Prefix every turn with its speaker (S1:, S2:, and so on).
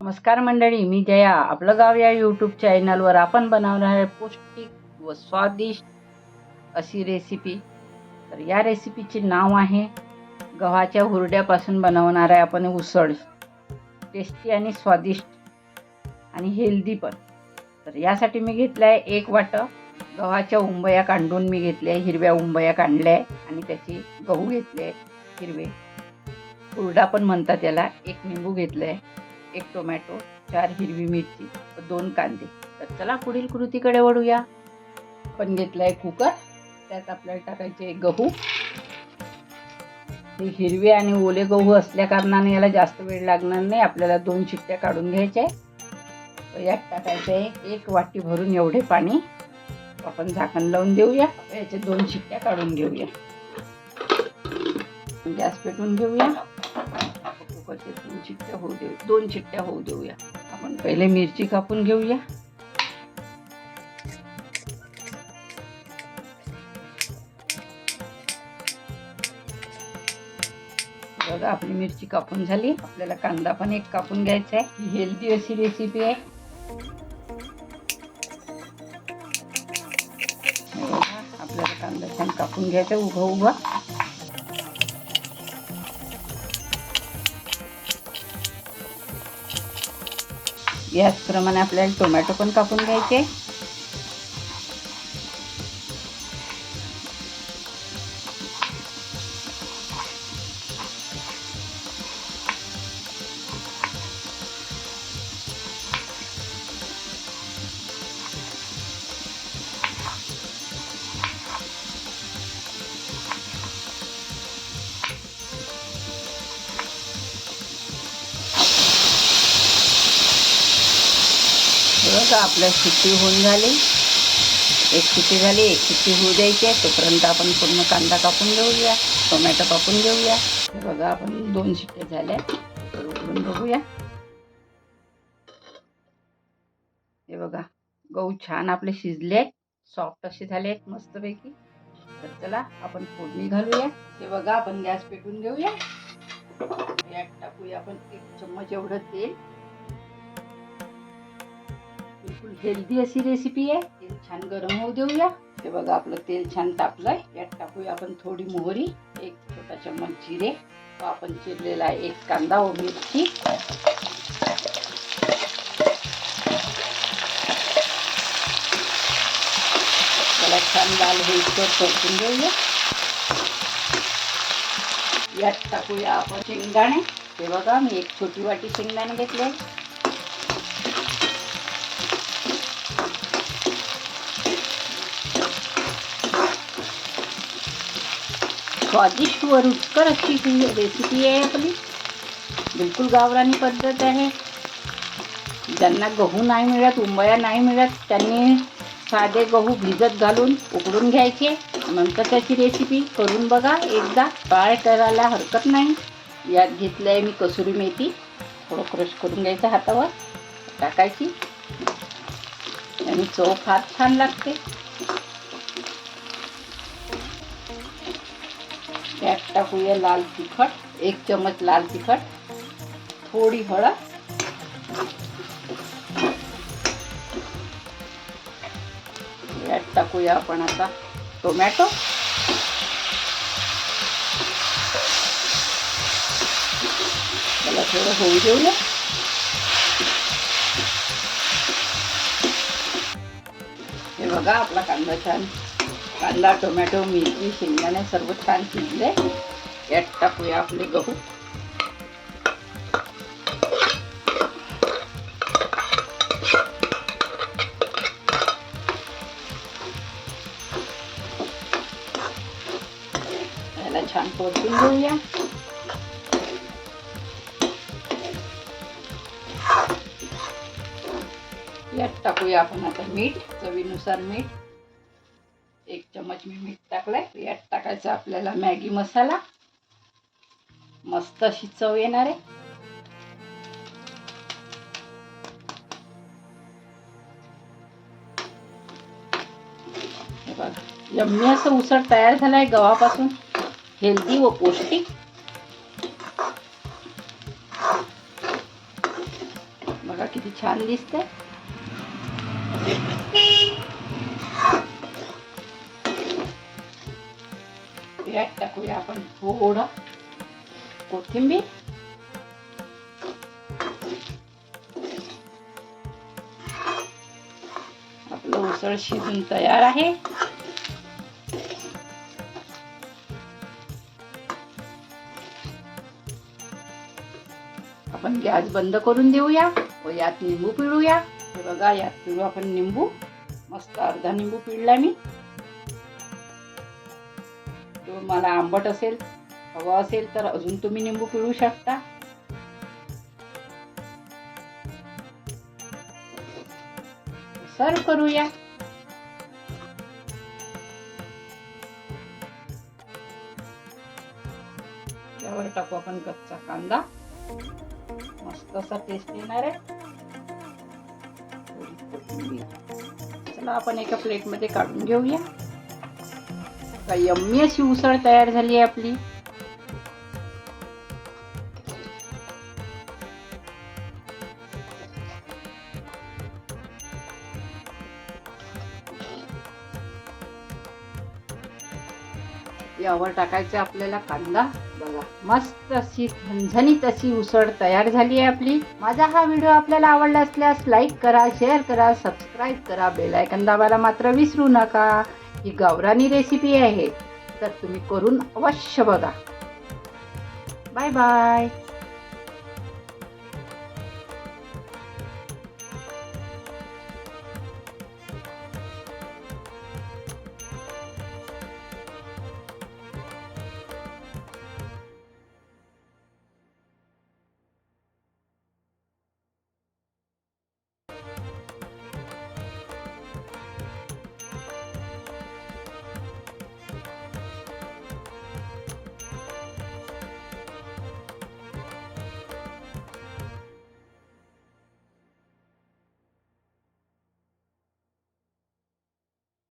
S1: नमस्कार मंडळी मी जया. आपलं गाव या यूट्यूब चॅनलवर आपण बनवणार आहे पौष्टिक व स्वादिष्ट अशी रेसिपी तर या रेसिपीचे नाव आहे गव्हाच्या हुरड्यापासून बनवणार आहे आपण उसळ. टेस्टी आणि स्वादिष्ट आणि हेल्दी पण. तर यासाठी मी घेतलं आहे एक वाटं गव्हाच्या उंबया काढून मी घेतल्या आहे हिरव्या उंबया काढल्या आहे आणि त्याची गहू घेतले आहे हिरवे. हुरडा पण म्हणतात याला एक निंबू घेतलं आहे. एक टोमॅटो चार हिरवी मिरची व दोन कांदे. तर चला पुढील कृतीकडे वळूया. आपण घेतलं आहे कुकर. त्यात आपल्याला टाकायचे गहू. हे हिरवे आणि ओले गहू असल्या कारणाने याला जास्त वेळ लागणार नाही. आपल्याला दोन शिट्ट्या काढून घ्यायच्या आहे यात टाकायचं आहे एक वाटी भरून एवढे पाणी. आपण झाकण लावून देऊया. याचे दोन शिट्ट्या काढून घेऊया. गॅस पेटवून घेऊया. कुकरचे तीन चिट्ट्या होऊ देऊ दोन चिट्ट्या होऊ देऊया. आपण पहिले मिरची कापून घेऊया. बघा आपली मिरची कापून झाली. आपल्याला कांदा पण एक कापून घ्यायचा आहे. ही हेल्दी अशी रेसिपी आहे. हो, आपल्याला कांदा छान कापून घ्यायचा उभा उभा. याचप्रमाणे आपल्याला टोमॅटो पण कापून घ्यायचे. हे बघा आपल्या सुट्टी होऊन झाली. एक सुट्टी झाली एक सुट्टी होऊ द्यायची आहे. तोपर्यंत आपण पूर्ण कांदा कापून घेऊया टोमॅटो कापून घेऊया. हे बघा आपण दोन शिट्ट्या झाल्या. उघडून बघूया. हे बघा गहू छान आपले शिजले आहेत. सॉफ्ट असे झाले आहेत मस्तपैकी. तर चला आपण फोडणी घालूया. हे बघा आपण गॅस पेटून घेऊया. यात टाकूया आपण एक चम्मच एवढं तेल. हेल्दी अशी रेसिपी आहे. तेल छान गरम होऊ देऊया. हे बघा आपलं तेल छान तापलंय. यात टाकूया आपण थोडी मोहरी एक छोटा चम्मच जिरे व आपण चिरलेला आहे एक कांदा व मिरची. त्याला छान लाल होईस्तोवर परतून घेऊया. यात टाकूया आपण शेंगदाणे. हे बघा मी एक छोटी वाटी शेंगदाणे घेतले. स्वादिष्ट व रुचकर अशी ही रेसिपी आहे आपली. बिलकुल गावरानी पद्धत आहे. ज्यांना गहू नाही मिळत उंबया नाही मिळत त्यांनी साधे गहू भिजत घालून उकडून घ्यायचे. नंतर त्याची रेसिपी करून बघा एकदा. ट्राय करायला हरकत नाही. यात घेतलं आहे मी कसुरी मेथी. थोडं क्रश करून घ्यायचं हातावर. टाकायची. आणि चव फार छान लागते. त्यात टाकूया लाल तिखट एक चमच लाल तिखट थोडी हळद. यात टाकूया आपण आता टोमॅटो. त्याला थोडं होऊ देऊया. बघा आपला कांदा छान. कांदा टोमॅटो मिरची शेंगदाणे सर्व छान शिजले. यात टाकूया आपले गहू. याला छान परतून घेऊया. टाकूया आपण आता मीठ चवीनुसार मीठ. एक चमच मी मीठ टाकलंय. यात टाकायचं आपल्याला मॅगी मसाला. मस्त अशी चव येणार आहे. यम्मी असं उसळ तयार झालाय गव्हापासून. हेल्दी व पौष्टिक. बघा किती छान दिसते थोडं कोथिंबीर आपलं उसळ शिजून तयार आहे. आपण गॅस बंद करून देऊया व यात निंबू पिळूया. हे बघा यात पिळू आपण निंबू. मस्त अर्धा निंबू पिळला मी. तुम्हाला आंबट असेल हवा असेल तर अजून तुम्ही निंबू पिळू शकता. सर्व करूया. त्यावर टाकू आपण कच्चा कांदा. मस्त असा टेस्ट येणार आहे. चला आपण एका प्लेटमध्ये काढून घेऊया. आता यम्मी अशी उसळ तयार झाली आहे आपली? यावर टाकायचा आपल्याला कांदा. बघा मस्त अशी झणझणीत अशी उसळ तयार झाली आहे आपली. माझा हा व्हिडिओ आपल्याला आवडला असल्यास लाईक करा शेअर करा सबस्क्राईब करा बेल आयकन दाबायला मात्र विसरू नका. ही गावरानी रेसिपी आहे. तर तुम्ही करून अवश्य बघा. Bye bye